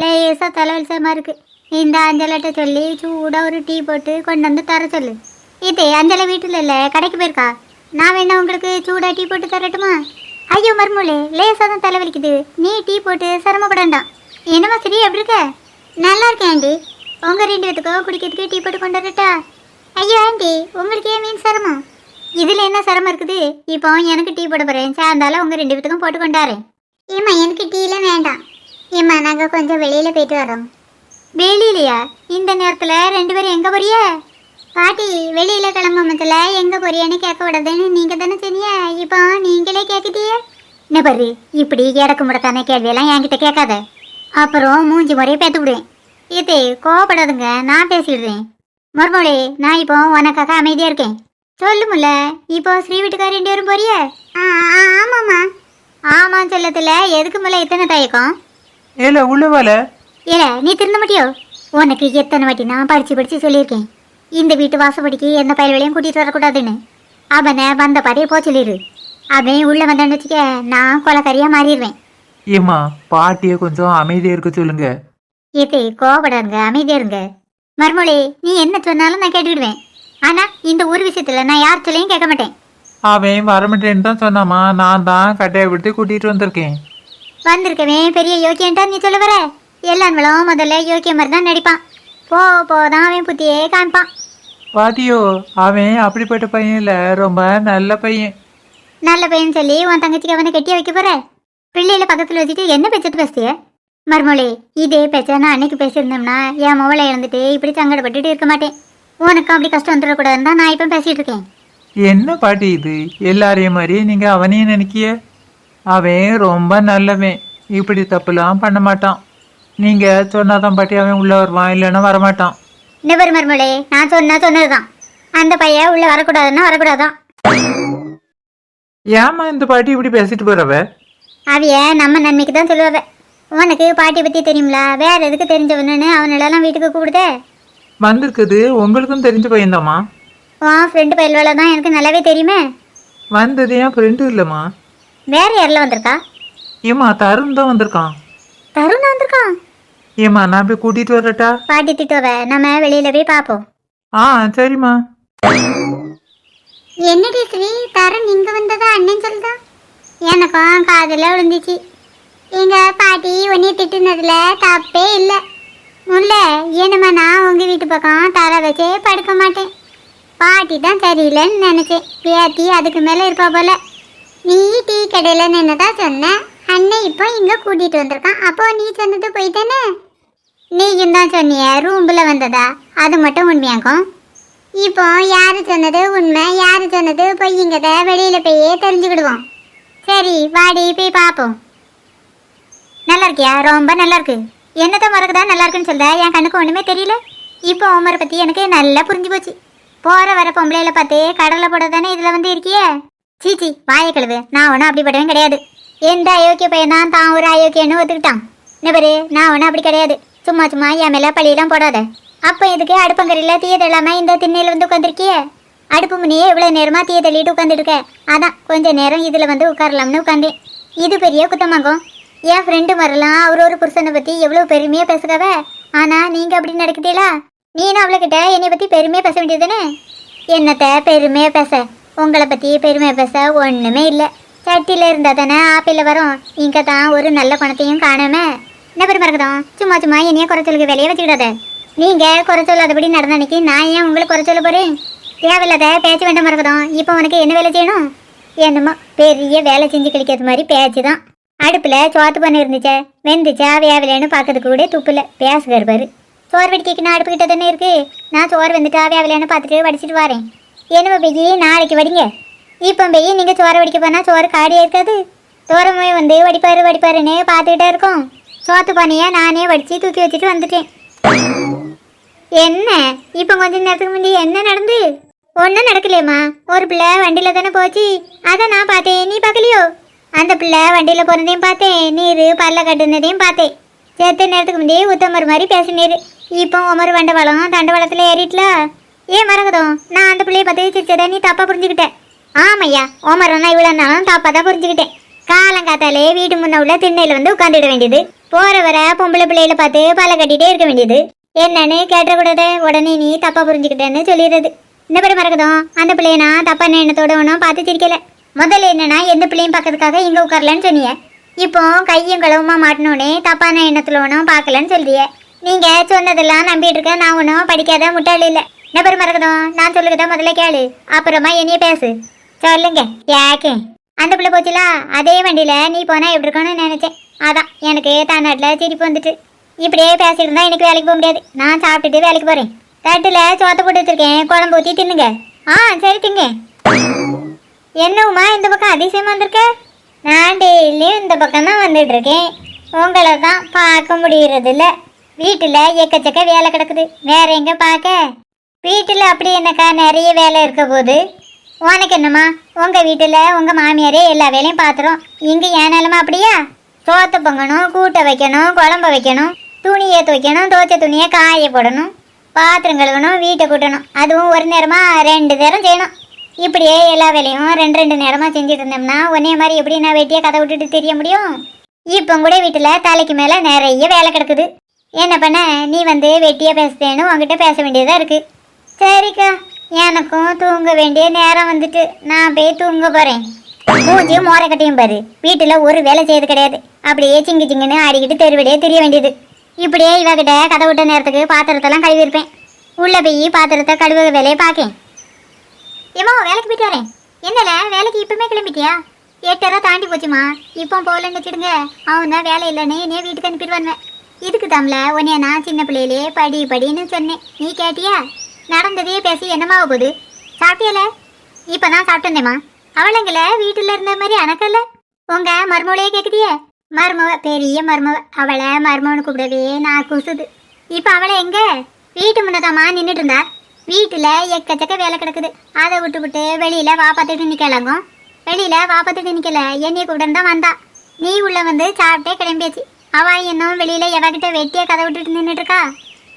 லேசாக தலைவலிசமாக இருக்குது இந்த அஞ்சலிட்ட சொல்லி சூடாக ஒரு டீ போட்டு கொண்டு வந்து தர சொல்லு. இது அஞ்சலை வீட்டில் இல்லை கடைக்கு போயிருக்கா? நான் வேணா உங்களுக்கு சூடாக டீ போட்டு தரட்டுமா? ஐயோ மர்மூலே லேசாக தான் தலைவலிக்குது நீ டீ போட்டு சிரமப்படண்டாம். என்னம்மா சரி எப்படி இருக்க? நல்லா இருக்கேன் ஆண்டி. உங்கள் ரெண்டு பேத்துக்கும் குடிக்கிறதுக்கு டீ போட்டு கொண்டு வரட்டா? ஐயோ ஆண்டி உங்களுக்கு ஏன் மீன் சிரமம்? இதில் என்ன சிரமம் இருக்குது? இப்போ எனக்கு டீ போட போகிறேன் சேர்ந்தாலும் உங்கள் ரெண்டு பேத்துக்கும் போட்டு கொண்டாரேன் ஏம்மா எனக்கு டீலாம் வேண்டாம். ஏம்மா நாங்கள் கொஞ்சம் வெளியில் போயிட்டு வரோம். வெளியிலையா? இந்த நேரத்தில் ரெண்டு பேரும் எங்கே போறிய? பாட்டி வெளியில் கிளம்ப மத்தில எங்கே போறியான்னு கேட்க விடாதுன்னு நீங்கள் தானே சொன்னிய இப்போ நீங்களே கேட்குதியே என்ன பாரு இப்படி இடக்கு முடக்கான கேள்வியெல்லாம் என்கிட்ட கேட்காத. அப்புறம் மூஞ்சி முறையை பேத்து விடுவேன். இது கோவப்படாதுங்க நான் பேசிடுறேன். மறுமொழி நான் இப்போ உனக்காக அமைதியாக இருக்கேன். சொல்லுமுல்ல இப்போ ஸ்ரீ வீட்டுக்கார ரெண்டு பேரும் போறிய? ஆமாம்மா. ஆமாம் சொல்லத்துல எதுக்கு மேலே இத்தனை தயக்கம்? ஏல உள்ள வேலை ஏல நீ திருந்த மாட்டியோ? உனக்கு எத்தனை வாட்டி நான் படிச்சு படிச்சு சொல்லியிருக்கேன். இந்த வீட்டு வாசப்படிக்கு எந்த பயல்வழியும் கூட்டிட்டு வரக்கூடாதுன்னு. அவனை வந்த பாதையை போ சொல்லிடு அவன் உள்ள வந்தான்னு வச்சுக்க நான் கொலக்கறியா மாறிடுவேன். ஏம்மா பாட்டியை கொஞ்சம் அமைதியா இருக்க சொல்லுங்க. ஏத்தே கோவப்படாதுங்க அமைதியா இருங்க. மறுமொழி நீ என்ன சொன்னாலும் நான் கேட்டுக்கிடுவேன். ஆனா இந்த ஒரு விஷயத்துல நான் யார் சொல்லையும் கேட்க மாட்டேன். அவன் வரமாட்டேன்னு தான் சொன்னாமா நான் தான் கட்டையை விட்டு கூட்டிட்டு வந்திருக்கேன். வந்திருக்கவன் பெரிய யோக்கியன்ட்டா நீ சொல்ல வர? எல்லாருமளும் முதல்ல யோக்கிய மாதிரி தான் நடிப்பான். போ போதான் அவன் புத்தியே காமிப்பான் பாட்டியோ அவன் அப்படிப்பட்ட பையன் இல்ல. ரொம்ப நல்ல பையன். நல்ல பையன் சொல்லி உன் தங்கச்சிக்கு அவனை கட்டிய வைக்க போற? பிள்ளையில பக்கத்துல வச்சுட்டு என்ன பேச்சத்து பேசிய மருமொழி இதே பேச்ச நான் அன்னைக்கு பேசியிருந்தோம்னா என் மொபைலை இழந்துட்டு இப்படி சங்கடப்பட்டுட்டு இருக்க மாட்டேன். உனக்கும் அப்படி கஷ்டம் வந்துடக்கூடாதுன்னு தான் நான் இப்போ பேசிட்டு இருக்கேன். என்ன பாட்டி இது? எல்லாரையும் மாதிரி நீங்க அவனையும் நினைக்கிய? அவன் ரொம்ப நல்லவன். இப்படி தப்புலாம் பண்ண மாட்டான். நீங்க சொன்னாதான் பாட்டி அவன் உள்ள வருவான் இல்லைன்னா வரமாட்டான். நிபர் மருமொழி நான் சொன்னா சொன்னதுதான். அந்த பையன் உள்ள வரக்கூடாதுன்னா வரக்கூடாதான். ஏம்மா இந்த பாட்டி இப்படி பேசிட்டு போறவ? அவிய நம்ம நன்மைக்கு தான் சொல்லுவவ உனக்கு பாட்டி பத்தி தெரியுங்களா வேற எதுக்கு தெரிஞ்சவனுன்னு அவனெல்லாம் வீட்டுக்கு கூப்பிடுதே? வந்திருக்குது உங்களுக்கும் தெரிஞ்ச பையன்தாம்மா? உன் ஃப்ரெண்டு பயில்வேல தான் எனக்கு நல்லாவே தெரியுமே. வந்தது என் ஃப்ரெண்டு இல்லைம்மா. வேற யாரில் வந்திருக்கா? ஏம்மா தருண் தான் வந்திருக்கான். தருண் வந்திருக்கான் ஏம்மா நான் போய் கூட்டிட்டு வரட்டா? பாட்டி திட்டுவ நம்ம வெளியில போய் பார்ப்போம் ஆ சரிம்மா. என்னடி ஸ்ரீ தருண் இங்க வந்ததா? அண்ணன் சொல்லுதா? எனக்கும் காதுல விழுந்துச்சு. எங்க பாட்டி உன்னைய திட்டுனதுல தப்பே இல்லை. முல்ல என்னம்மா நான் உங்க வீட்டு பக்கம் தர வச்சே படுக்க மாட்டேன். பாட்டி தான் சரியில்லைன்னு நினைச்சேன். பேத்தி அதுக்கு மேல இருப்பா போல. நீ டீ கடையில நின்னதா சொன்ன? அண்ணன் இப்போ இங்க கூட்டிட்டு வந்திருக்கான். அப்போ நீ சொன்னது போயிட்டானே? நீயும் தான் சொன்னிய ரூமில் வந்ததா? அது மட்டும் உண்மையாக்கும். இப்போ யாரு சொன்னது உண்மை? யாரு சொன்னது பொய்யுங்கத வெளியில போயே தெரிஞ்சுக்கிடுவோம். சரி வாடி போய் பார்ப்போம் நல்லா இருக்கியா ரொம்ப நல்லா இருக்கு என்னத்த மறக்குதா? நல்லா இருக்குன்னு சொல்ற? என் கண்ணுக்கு ஒண்ணுமே தெரியல. இப்போ உமரை பத்தி எனக்கு நல்லா புரிஞ்சு போச்சு. போற வர பொம்பளையில பார்த்து கடலை போட தானே இதுல வந்து இருக்கியே? சீச்சி வாய கழுவு. நான் ஒன்றும் அப்படிப்பட்டவன் கிடையாது. எந்த அயோக்கிய பையன் தான் தான் ஒரு அயோக்கியன்னு ஒத்துக்கிட்டான். நிபரு நான் ஒன்றும் அப்படி கிடையாது. சும்மா சும்மா என் மேலே பழியெல்லாம் போடாத. அப்போ இதுக்கு அடுப்பங்கரையில் தீய தள்ளாமல் இந்த திண்ணையில் வந்து உட்காந்துருக்கியே அடுப்பு முன்னையே இவ்வளோ நேரமாக தீய தள்ளிட்டு உட்காந்துருக்க அதான் கொஞ்ச நேரம் இதில் வந்து உட்காரலாம்னு உட்காந்தேன் இது பெரிய குத்தமாகும் என் ஃப்ரெண்டு வரலாம் அவர் ஒரு புருஷனை பற்றி எவ்வளோ பெருமையாக பேசுகிறவ ஆனால் நீங்கள் அப்படி நடக்குதீங்களா நீனும் அவளைக்கிட்ட என்னை பற்றி பெருமையாக பேச வேண்டியது தானே? என்னத்தை பெருமையாக பேச? உங்களை பற்றி பெருமை பேச ஒன்றுமே இல்லை. சட்டியில் இருந்தால் தானே ஆப்பிள் வரும். இங்கே தான் ஒரு நல்ல குணத்தையும் காணாம. என்ன பெருமை இருக்குதோம் சும்மா சும்மா என்னைய குறைச்சலுக்கு வெளியே வச்சுக்கிடாத. நீங்கள் குறை சொல்லாதபடி நடந்த அன்னைக்கு நான் ஏன் உங்களுக்கு குறை சொல்ல போகிறேன் தேவையில்லாத பேச்சு வேண்டாம் இருக்கட்டும் இப்போ உனக்கு என்ன வேலை செய்யணும்? என்னமோ பெரிய வேலை செஞ்சு கிழிக்கிறது மாதிரி பேச்சு தான் அடுப்பில் சோத்து பண்ணி இருந்துச்சே வெந்துச்சா வேவலைன்னு பார்க்கறதுக்கு கூட துப்பில். பேசுகிறார் பாரு. சோறு வடிக்கணும் அடுப்பு அடுப்புக்கிட்ட தானே இருக்குது நான் சோறு வந்துட்டா வேவலைன்னு பார்த்துட்டு வடிச்சிட்டு வரேன். என்னம்மா பெய்யி நாளைக்கு வடிங்க இப்போ பெய்யி நீங்கள் சோறு வடிக்க போனால் சோறு காடியாக இருக்காது. தோரமே வந்து வடிப்பாரு வடிப்பாருன்னு பார்த்துக்கிட்டே இருக்கோம். சோத்து பானையை நானே வடித்து தூக்கி வச்சுட்டு வந்துட்டேன். என்ன? இப்போ கொஞ்ச நேரத்துக்கு முந்தி என்ன நடந்து? ஒன்றும் நடக்கலையம்மா. ஒரு பிள்ளை வண்டியில் தானே போச்சு. அதை நான் பார்த்தேன். நீ பார்க்கலையோ? அந்த பிள்ளை வண்டியில் போனதையும் பார்த்தேன். நீர் பல்ல கட்டுனதையும் பார்த்தேன். சேர்த்த நேரத்துக்கு முந்தையே உத்தமர் மாதிரி பேசினீர். இப்போ உமர் வண்டவாளம் தண்டவாளத்தில் ஏறிட்டலா. ஏன் மறக்குதோம் நான் அந்த பிள்ளைய பார்த்து சிரிச்சதை நீ தப்பாக புரிஞ்சுக்கிட்ட. ஆமையா ஓமரன்னா இவ்வளோ நாளும் தப்பாக தான் புரிஞ்சுக்கிட்டேன் காலங்காத்தாலே வீட்டு முன்ன உள்ள திண்ணையில வந்து உட்காந்துட வேண்டியது. போற வர பொம்பளை பிள்ளையில பார்த்து பல கட்டிட்டே இருக்க வேண்டியது. என்னன்னு கேட்டக்கூடாது உடனே நீ தப்பா புரிஞ்சுக்கிட்டேன்னு சொல்லிடுறது. இந்த பிள்ளை மறக்கதும் அந்த பிள்ளைய நான் தப்பான எண்ணத்தோட ஒன்றும் பார்த்து சிரிக்கல. முதல்ல என்னன்னா எந்த பிள்ளையும் பார்க்கறதுக்காக இங்க உட்காரலன்னு சொன்னீங்க இப்போ கையும் கழுவுமா மாட்டினோடனே தப்பான எண்ணத்துல ஒன்றும் பார்க்கலன்னு சொல்றிய. நீங்க சொன்னதெல்லாம் நம்பிட்டு இருக்க நான் ஒன்றும் படிக்காத முட்டாள் இல்லை. என்ன பேர் நான் சொல்லுறத முதல்ல கேளு. அப்புறமா என்னைய பேசு. சொல்லுங்க யாக்கே அந்த பிள்ளை போச்சுல அதே வண்டியில நீ போனா எப்படி இருக்கணும்னு நினைச்சேன். அதான் எனக்கு தமிழ்நாட்டில் சிரிப்பு வந்துட்டு இப்படியே பேசிட்டு இருந்தால் எனக்கு வேலைக்கு போக முடியாது. நான் சாப்பிட்டுட்டு வேலைக்கு போறேன். தட்டுல சோத்த போட்டு வச்சிருக்கேன். குழம்பு ஊற்றி தின்னுங்க. ஆ சரி திங்க என்னவுமா இந்த பக்கம் அதிசயம் வந்திருக்க? நான் டெய்லியும் இந்த பக்கம் தான் வந்துட்டு இருக்கேன். உங்களை தான் பார்க்க முடியறதில்ல. வீட்டில் எக்கச்சக்க வேலை கிடக்குது. வேற எங்க பார்க்க? வீட்டில் அப்படி என்னக்கா நிறைய வேலை இருக்க போது உனக்கு என்னம்மா? உங்கள் வீட்டில் உங்கள் மாமியாரே எல்லா வேலையும் பார்த்துரும் இங்கே ஏன் நிலமா அப்படியா? சோத்த பொங்கணும் கூட்டை வைக்கணும் குழம்பு வைக்கணும் துணியை துவைக்கணும் துவைச்ச துணியை காய போடணும் பாத்திரம் கழுவணும் வீட்டை கூட்டணும். அதுவும் ஒரு நேரமாக ரெண்டு நேரம் செய்யணும். இப்படியே எல்லா வேலையும் ரெண்டு ரெண்டு நேரமாக செஞ்சுட்டு இருந்தோம்னா ஒன்னே மாதிரி எப்படி நான் வெட்டியாக கதை விட்டுட்டு தெரிய முடியும்? இப்போ கூட வீட்டில் தலைக்கு மேலே நிறைய வேலை கிடக்குது. என்ன பண்ண? நீ வந்து வெட்டியாக பேசுதேன்னு உங்ககிட்ட பேச வேண்டியதாக இருக்குது சரிக்கா. எனக்கும் தூங்க வேண்டிய நேரம் வந்துட்டு. நான் போய் தூங்க போகிறேன் மூஞ்சியும் மோரை கட்டையும் பாரு. வீட்டில் ஒரு வேலை செய்யறது கிடையாது. அப்படியே சிங்கு சிங்குன்னு ஆடிக்கிட்டு தெருவிடையே தெரிய வேண்டியது. இப்படியே இவகிட்ட கதை விட்ட நேரத்துக்கு பாத்திரத்தெல்லாம் கழுவி இருப்பேன். உள்ளே போய் பாத்திரத்தை கழுவுற வேலையை பார்க்கேன். ஏமா வேலைக்கு போயிட்டு வரேன். என்னல வேலைக்கு இப்பவுமே கிளம்பிட்டியா? எட்டரை தாண்டி போச்சுமா. இப்போ போகலன்னு வச்சுடுங்க. அவன் தான் வேலை இல்லைன்னு என்னைய வீட்டுக்கு அனுப்பிடுவாங்க இதுக்கு தாம்ல உன்னைய நான் சின்ன பிள்ளையிலே படி படின்னு சொன்னேன். நீ கேட்டியா? நடந்ததே பேசி என்னமாவ போகுது? சாப்பிட்டியல இப்போ தான் சாப்பிட்டேன்மா அவளுங்கள வீட்டில் இருந்த மாதிரி அணக்கல்ல? உங்க மருமவளையே கேட்குதியே மருமவ பெரிய மருமவ. அவளை மருமவனு கூப்பிடவே நான் குசுது. இப்போ அவளை எங்க? வீட்டு முன்னதாம்மா நின்றுட்டு இருந்தா வீட்டில் எக்கச்சக்க வேலை கிடக்குது. அதை விட்டு விட்டு வெளியில் வா பார்த்துட்டு நிக்கலாங்கும் வெளியில் வா பார்த்துட்டு நிக்கல. என்னைய கூப்பிட்டு தான் வந்தா. நீ உள்ளே வந்து சாப்பிட்டே கிளம்பியாச்சு. அவள் இன்னும் வெளியில் எவகிட்ட வெட்டியா கதை விட்டுட்டு நின்றுட்டு இருக்கா?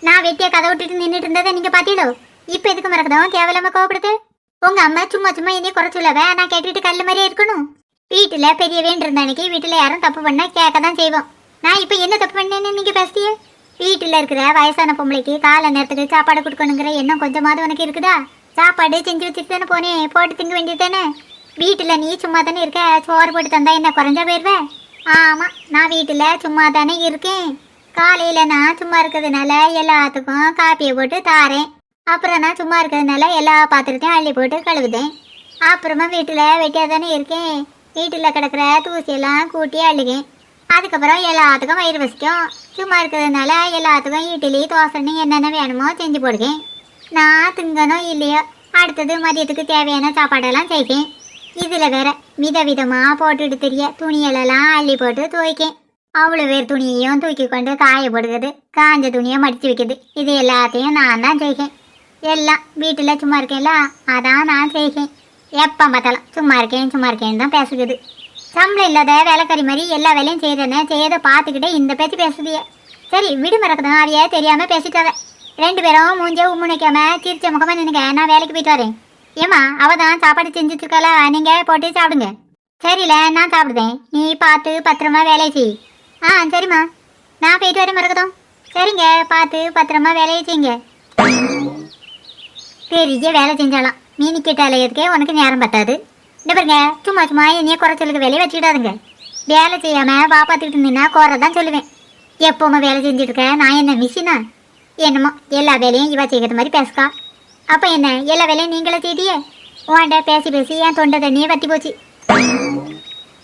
நான் வெட்டியை கதை விட்டுட்டு நின்றுட்டு இருந்ததை நீங்கள் பாத்தீங்களோ இப்போ எதுக்கு மறக்கதும் தேவையில்லாம கோவப்படுது உங்க அம்மா சும்மா சும்மா என்னைய குறை சொல்லவ நான் கேட்டுட்டு கல்லு மாதிரியே இருக்கணும். வீட்டுல பெரிய இருந்த அன்னைக்கு வீட்டுல யாரும் தப்பு பண்ணா கேட்க தான் செய்வோம். நான் இப்போ என்ன தப்பு பண்ணேன்னு நீங்க பேசிய வீட்டில் இருக்கிற வயசான பொம்பளைக்கு காலை நேரத்துக்கு சாப்பாடு கொடுக்கணுங்கிற எண்ணம் கொஞ்சமாவது உனக்கு இருக்குதா? சாப்பாடு செஞ்சு வச்சுட்டு தானே போனேன் போட்டு திங்க வேண்டியது தானே? வீட்டில் நீ சும்மா தானே இருக்க? சோறு போட்டு தந்தா என்ன குறைஞ்சா போயிடுவேன் ஆமாம் நான் வீட்டில் சும்மா தானே இருக்கேன். காலையில் நான் சும்மா இருக்கிறதுனால எல்லாத்துக்கும் காப்பியை போட்டு தாரேன். அப்புறம் நான் சும்மா இருக்கிறதுனால எல்லா பாத்திரத்தையும் அள்ளி போட்டு கழுவுதேன். அப்புறமா வீட்டில் வெட்டியாக தானே இருக்கேன். வீட்டில் கிடக்கிற தூசியெல்லாம் கூட்டி அழுகேன் அதுக்கப்புறம் எல்லாத்துக்கும் வயிறு வசிக்கும். சும்மா இருக்கிறதுனால எல்லாத்துக்கும் இட்லி தோசைன்னு என்னென்ன வேணுமோ செஞ்சு போடுவேன் நான் திங்கணும் இல்லையோ அடுத்தது மதியத்துக்கு தேவையான சாப்பாடெல்லாம் செய்வேன். இதில் வேற விதவிதமாக போட்டுட்டு தெரிய துணியெல்லாம் அள்ளி போட்டு துவைக்கேன். அவ்வளோ பேர் துணியையும் தூக்கி கொண்டு காய போடுகிறது. காஞ்ச துணியை மடித்து வைக்கிறது. இது எல்லாத்தையும் நான் தான் செய்வேன். எல்லாம் வீட்டில் சும்மா இருக்கேன்ல அதான் நான் செய்வேன் எப்போ பார்த்தாலும் சும்மா இருக்கேன் சும்மா இருக்கேன்னு தான் பேசுகிறது சம்பளம் இல்லாத வேலைக்காரி மாதிரி எல்லா வேலையும் செய்யறேன்னு செய்யறத பார்த்துக்கிட்டே இந்த பேச்சு பேசுதியே. சரி விடு மறக்கதான் அவைய தெரியாமல் பேசிட்டாவ. ரெண்டு பேரும் மூஞ்ச உம்முனைக்காம சிரிச்ச முகமாக நினைக்க நான் வேலைக்கு போயிட்டு வரேன். ஏமா அவள் தான் சாப்பாடு செஞ்சு நீங்கள் போட்டு சாப்பிடுங்க. சரியில்ல நான் சாப்பிடுதேன். நீ பார்த்து பத்திரமா வேலையை செய். ஆ சரிம்மா. நான் போயிட்டு வரேன் மறக்கதும் சரிங்க பார்த்து பத்திரமா வேலையை செய்யுங்க. பெரிய வேலை செஞ்சாலாம். மீனி கிட்ட அலையதுக்கே உனக்கு நேரம் பத்தாது. இந்த பாருங்க சும்மா சும்மா என்னைய குறைச்சலுக்கு வேலையை வச்சுக்கிடாதுங்க. வேலை செய்யாமல் வா பார்த்துக்கிட்டு இருந்தீங்கன்னா குறை தான் சொல்லுவேன். எப்போவுமே வேலை செஞ்சுட்டு இருக்க நான் என்ன மிஷினா? என்னமோ எல்லா வேலையும் இவா செய்கிற மாதிரி பேசுக்கா. அப்போ என்ன எல்லா வேலையும் நீங்களே செய்தியே? உன்கிட்ட பேசி பேசி என் தொண்டை தண்ணியே வத்தி போச்சு.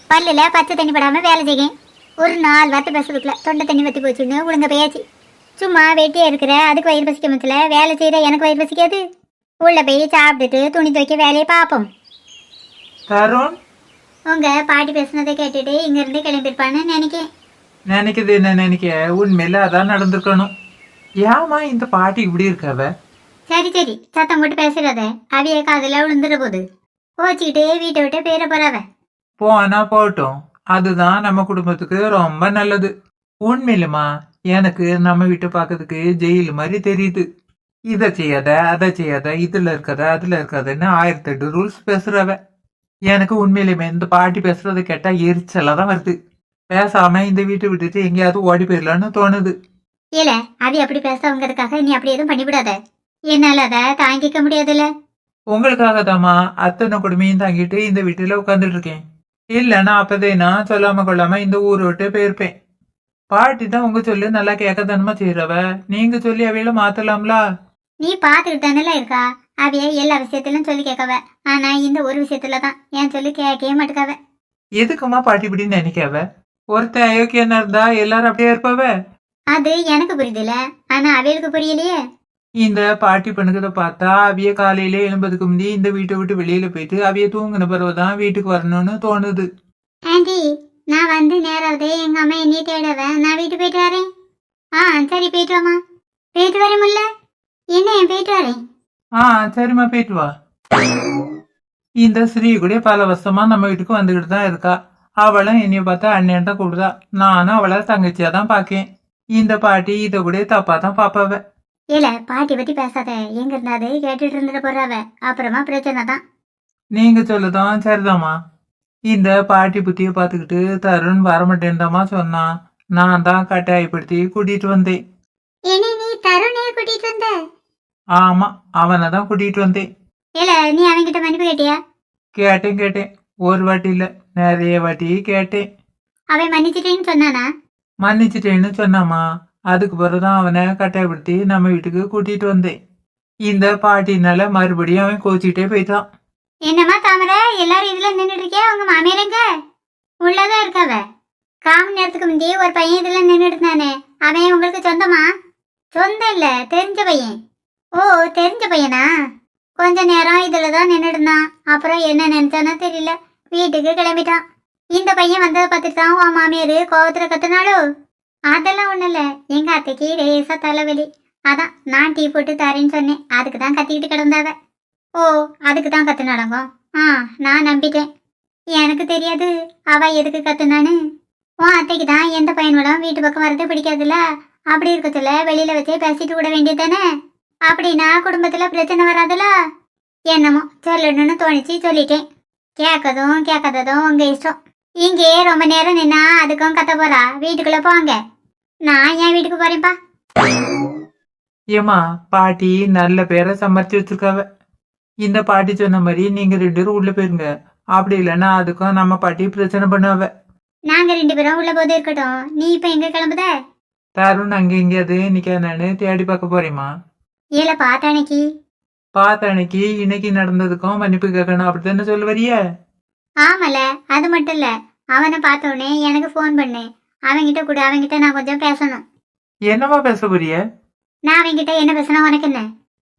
பல்லில் பச்சை தண்ணி படாமல் வேலை செய்யேன். ஒரு நாலு வார்த்தை பேசுறதுக்குல தொண்டை தண்ணி வத்தி போச்சுன்னு ஒழுங்க பேயாச்சு சும்மா வெட்டியாக இருக்கிற அதுக்கு வயிறு பசிக்க முடியல வேலை செய்கிற எனக்கு வயிறு பசிக்காது. உள்ள போய் சாப்பிட்டுட்டு துணி துவைக்க வேலையை பார்ப்போம். தருண்? உங்க பாட்டி பேசுனதை கேட்டுட்டு இங்க இருந்து கிளம்பிருப்பான்னு நினைக்கிறேன் நினைக்குது என்ன நினைக்க உண்மையில அதான் நடந்திருக்கணும். ஏமா இந்த பாட்டி இப்படி இருக்காவ? சரி சரி. சத்தம் போட்டு பேசுறத அவிய காதுல விழுந்துட போகுது கோச்சிக்கிட்டு வீட்டை விட்டு பேர போறாவ. போனா போகட்டும். அதுதான் நம்ம குடும்பத்துக்கு ரொம்ப நல்லது. உண்மையிலுமா? எனக்கு நம்ம வீட்டை பார்க்கறதுக்கு ஜெயில் மாதிரி தெரியுது. இதை செய்யாத அதை செய்யாத இதுல இருக்காத அதுல இருக்காதுன்னு ஆயிரத்தி எட்டு ரூல்ஸ் பேசுறவ. எனக்கு உண்மையிலுமே இந்த பாட்டி பேசுறது கேட்டா எரிச்சலா தான் வருது. பேசாம இந்த வீட்டை விட்டுட்டு எங்கேயாவது ஓடி போயிடலான்னு தோணுது. இல்ல அது அப்படி பேசவங்கிறதுக்காக நீ அப்படி எதுவும் பண்ணிவிடாத. என்னால அதை தாங்கிக்க முடியாதுல்ல உங்களுக்காக தாமா அத்தனை குடுமையும் தாங்கிட்டு இந்த வீட்டுல உட்காந்துட்டு இருக்கேன் இல்லைன்னா அப்பதே நான் சொல்லாம கொள்ளாம இந்த ஊரை விட்டு போயிருப்பேன். பாட்டி தான் உங்க சொல்லி நல்லா கேட்கத்தானமா செய்யறவ நீங்க சொல்லி அவையில மாத்தலாம்ல? நீ பாத்துக்கிட்டு தானே இருக்கா? அவைய எல்லா விஷயத்திலும் சொல்லி கேட்கவ. ஆனா இந்த ஒரு விஷயத்துல தான் ஏன் சொல்லி கேட்கவே மாட்டுக்காவ. எதுக்குமா பாட்டி இப்படின்னு நினைக்காவ? ஒருத்தன் அயோக்கியனா இருந்தா எல்லாரும் அப்படியே இருப்பாவ? அது எனக்கு புரியுதுல. ஆனா அவைகளுக்கு புரியலையே. இந்த பாட்டி பண்ணுறத பார்த்தா அவிய காலையில எழும்பதுக்கு முந்தி இந்த வீட்டை விட்டு வெளியில போயிட்டு அவிய தூங்கின பிறகுதான் வீட்டுக்கு வரணும்னு தோணுது. ஆண்டி நான் வந்து நேராவது எங்க அம்மா என்னைய தேடவ. நான் வீட்டு போயிட்டு வரேன். ஆ சரி போயிட்டு வாமா போயிட்டு வரேன் என்ன போயிட்டு வரேன்? ஆ சரிம்மா போயிட்டு வா. இந்த ஸ்ரீ கூட பல வருஷமா நம்ம வீட்டுக்கு வந்துகிட்டு தான் இருக்கா. அவளும் என்னைய பார்த்தா அண்ணன் தான் கூடுதா நானும் அவளை தங்கச்சியா தான் பாக்கேன். இந்த பாட்டி இதை கூட தப்பா தான் பாப்பாவ. இல்ல பாட்டி பத்தி பேசாத. எங்க இருந்தாது கேட்டுட்டு இருந்துட்டு போறாவ. அப்புறமா பிரச்சனை தான். நீங்க சொல்லதான் சரிதாம்மா. இந்த பாட்டி புத்திய பார்த்துக்கிட்டு தருண் வரமாட்டேன்தாம்மா சொன்னான். நான் தான் கட்டாயப்படுத்தி கூட்டிட்டு வந்தேன். என்ன நீ தருணே கூட்டிட்டு வந்த? ஆமா அவனை தான் கூட்டிட்டு வந்தேன். இல்ல நீ அவன்கிட்ட மன்னிப்பு கேட்டியா? கேட்டேன் கேட்டேன். ஒரு வாட்டி இல்ல நிறைய வாட்டி கேட்டேன். அவன் மன்னிச்சிட்டேன்னு சொன்னானா? மன்னிச்சிட்டேன்னு சொன்னாமா. அதுக்கு பிறகுதான் அவனை கட்டாயப்படுத்தி நம்ம வீட்டுக்கு கூட்டிட்டு வந்தேன். இந்த பாட்டினால மறுபடியும் அவன் கோச்சிக்கிட்டே போயிட்டான். என்னம்மா தாமரை எல்லாரும் இதுல நின்னுட்டு இருக்கியா? உங்க மாமியார் எங்க? உள்ளதான் இருக்காவ. காம நேரத்துக்கு முந்தைய ஒரு பையன் இதுல நின்னுட்டு இருந்தானே. அவன் உங்களுக்கு சொந்தமா? சொந்தம் இல்ல தெரிஞ்ச பையன். ஓ தெரிஞ்ச பையனா? கொஞ்ச நேரம் இதில் தான் நின்றுடுந்தான் அப்புறம் என்ன நினைச்சானோ தெரியல. வீட்டுக்கு கிளம்பிட்டான். இந்த பையன் வந்ததை பார்த்துட்டு தான் உன் மாமியார் கோவத்தில் கத்துனாலோ அதெல்லாம் ஒன்றும் இல்லை. எங்கள் அத்தைக்கு லேசாக தலைவலி. அதான் நான் டீ போட்டு தரேன்னு சொன்னேன். அதுக்கு தான் கத்திக்கிட்டு கிடந்தாவ. ஓ அதுக்கு தான் கத்துனாடங்கோ ஆ நான் நம்பிட்டேன். எனக்கு தெரியாது. அவ எதுக்கு கத்துனான்னு. உன் அத்தைக்கு தான் எந்த பையனோடும் வீட்டு பக்கம் வரது பிடிக்காதுல்ல? அப்படி இருக்கத்துல வெளியில் வச்சே பேசிட்டு விட வேண்டியதானே அப்படின்னா குடும்பத்துல பிரச்சனை வராதுல? என்னமோ சொல்லணும்னு தோணிச்சு சொல்லிட்டேன். கேட்கதும் கேட்காததும் உங்க இஷ்டம். இங்கே ரொம்ப நேரம் நின்னா அதுக்கும் கத்த போறா? வீட்டுக்குள்ள போங்க. நான் என் வீட்டுக்கு போறேன்ப்பா. ஏமா பாட்டி நல்ல பேரை சம்பாரிச்சு வச்சிருக்காவ. இந்த பாட்டி சொன்ன மாதிரி நீங்க ரெண்டு பேரும் உள்ள போயிருங்க. அப்படி இல்லைன்னா அதுக்கும் நம்ம பாட்டி பிரச்சனை பண்ணுவாவ. நாங்க ரெண்டு பேரும் உள்ள போது இருக்கட்டும். நீ இப்ப எங்க கிளம்புத? தருண் அங்க எங்கேயாவது நிக்காதான்னு தேடி பார்க்க போறேம்மா. ஏல பாத்தானைக்கு பார்த்த அன்னைக்கு இன்னைக்கு நடந்ததுக்கும் மன்னிப்பு கேட்கணும் அப்படித்தானே சொல்ல வரிய ஆமல அது மட்டும் இல்ல. அவனை பார்த்த உடனே எனக்கு ஃபோன் பண்ணு. அவன்கிட்ட கூட அவன்கிட்ட நான் கொஞ்சம் பேசணும். என்னம்மா பேச போறிய? நான் அவன்கிட்ட என்ன பேசணும் உனக்கு என்ன?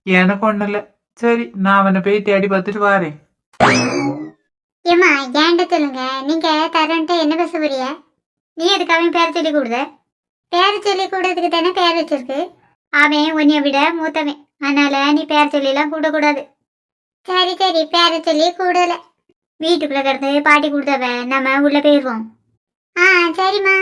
எனக்கு ஒண்ணும் இல்ல. சரி நான் அவனை போய் தேடி பார்த்துட்டு வாரேன். ஏமா ஏன்ட சொல்லுங்க? நீங்க தரன்ட்டு என்ன பேச போறிய? நீ எதுக்கு அவன் பேர சொல்லி கூடுத பேர சொல்லி கூடதுக்கு தானே பேர் வச்சிருக்கு. அவன் உன்னைய விட மூத்தவன். அதனால நீ பேர் சொல்லிலாம் கூடக்கூடாது. சரி சரி. பேர சொல்லி கூடல. வீட்டுக்குள்ள கிடந்து பாட்டி கொடுத்தவ நம்ம உள்ள போயிருவோம். ஆ சரிம்மா.